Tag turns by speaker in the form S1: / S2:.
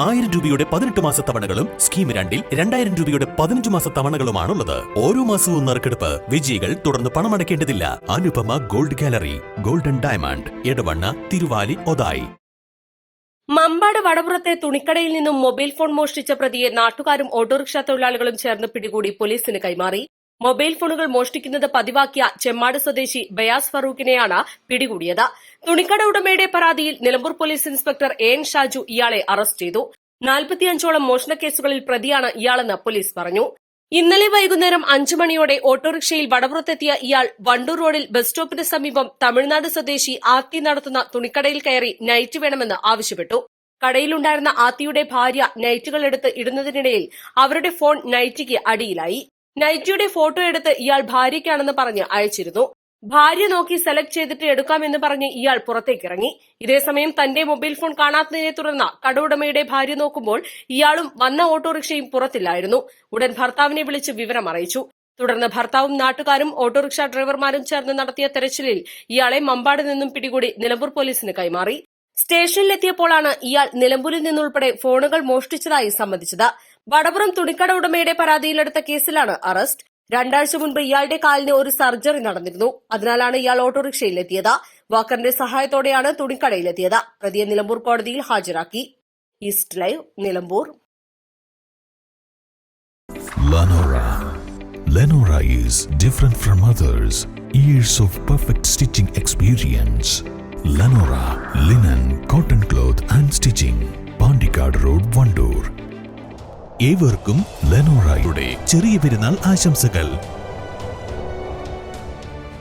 S1: ആയിരം രൂപയുടെ പതിനെട്ട് മാസ തവണകളും സ്കീം രണ്ടിൽ രണ്ടായിരം രൂപയുടെ പതിനഞ്ച് മാസ തവണകളുമാണുള്ളത്. ഓരോ മാസവും നറുക്കെടുപ്പ് വിജയികൾ തുടർന്ന് പണമടയ്ക്കേണ്ടതില്ല. Anupama gold gallery golden diamond Edavanna Thiruvali Othayi.
S2: Mambad വടപുറത്തെ തുണിക്കടയിൽ നിന്നും മൊബൈൽ ഫോൺ മോഷ്ടിച്ച പ്രതിയെ നാട്ടുകാരും ഓട്ടോറിക്ഷ തൊഴിലാളികളും ചേർന്ന് പിടികൂടി പോലീസിന് കൈമാറി. മൊബൈൽ ഫോണുകൾ മോഷ്ടിക്കുന്നത് പതിവാക്കിയ ചെമ്മാട് സ്വദേശി ബയാസ് ഫറൂഖിനെയാണ് പിടികൂടിയത്. തുണിക്കട ഉടമയുടെ പരാതിയിൽ Nilambur police inspector A N Shaju ഇയാളെ അറസ്റ്റ് ചെയ്തു. നാൽപ്പത്തിയഞ്ചോളം മോഷണ കേസുകളിൽ പ്രതിയാണ് ഇയാളെന്ന് പോലീസ് പറഞ്ഞു. ഇന്നലെ വൈകുന്നേരം അഞ്ചു മണിയോടെ ഓട്ടോറിക്ഷയിൽ വടപുറത്തെത്തിയ ഇയാൾ വണ്ടൂർ റോഡിൽ ബസ് സ്റ്റോപ്പിന് സമീപം തമിഴ്നാട് സ്വദേശി ആത്തി നടത്തുന്ന തുണിക്കടയിൽ കയറി നൈറ്റ് വേണമെന്ന് ആവശ്യപ്പെട്ടു. കടയിലുണ്ടായിരുന്ന ആത്തിയുടെ ഭാര്യ നൈറ്റുകൾ എടുത്ത് ഇടുന്നതിനിടയിൽ അവരുടെ ഫോൺ നൈറ്റിക്ക് അടിയിലായി. നൈറ്റിയുടെ ഫോട്ടോ എടുത്ത് ഇയാൾ ഭാര്യയ്ക്കാണെന്ന് പറഞ്ഞ് അയച്ചിരുന്നു. ഭാര്യ നോക്കി സെലക്ട് ചെയ്തിട്ട് എടുക്കാമെന്ന് പറഞ്ഞ് ഇയാൾ പുറത്തേക്കിറങ്ങി. ഇതേസമയം തന്റെ മൊബൈൽ ഫോൺ കാണാത്തതിനെ തുടർന്ന് കട ഭാര്യ നോക്കുമ്പോൾ ഇയാളും വന്ന ഓട്ടോറിക്ഷയും പുറത്തില്ലായിരുന്നു. ഉടൻ ഭർത്താവിനെ വിളിച്ച് വിവരം അറിയിച്ചു. തുടർന്ന് ഭർത്താവും നാട്ടുകാരും ഓട്ടോറിക്ഷ ഡ്രൈവർമാരും ചേർന്ന് നടത്തിയ തെരച്ചിലിൽ ഇയാളെ മമ്പാട് നിന്നും പിടികൂടി നിലമ്പൂർ പോലീസിന് കൈമാറി. സ്റ്റേഷനിലെത്തിയപ്പോഴാണ് ഇയാൾ നിലമ്പൂരിൽ നിന്നുൾപ്പെടെ ഫോണുകൾ മോഷ്ടിച്ചതായി സമ്മതിച്ചത്. വടപുറം തുണിക്കട ഉടമയുടെ പരാതിയിലെടുത്ത കേസിലാണ് അറസ്റ്റ് രണ്ടാഴ്ച മുൻപ് ഇയാളുടെ കാലിന് ഒരു സർജറി നടന്നിരുന്നു അതിനാലാണ് ഇയാൾ ഓട്ടോറിക്ഷയിലെത്തിയത് വാക്കറിന്റെ സഹായത്തോടെയാണ് തുണിക്കടയിലെത്തിയത് പ്രതിയെ നിലമ്പൂർ കോടതിയിൽ ഹാജരാക്കി east live Nilambur
S3: Lenora. Is different from others. Years of perfect stitching experience. Lenora linen, cotton cloth and
S1: ഏവർക്കും ലെനോറയുടെ ചെറിയ പെരുന്നാൾ ആശംസകൾ.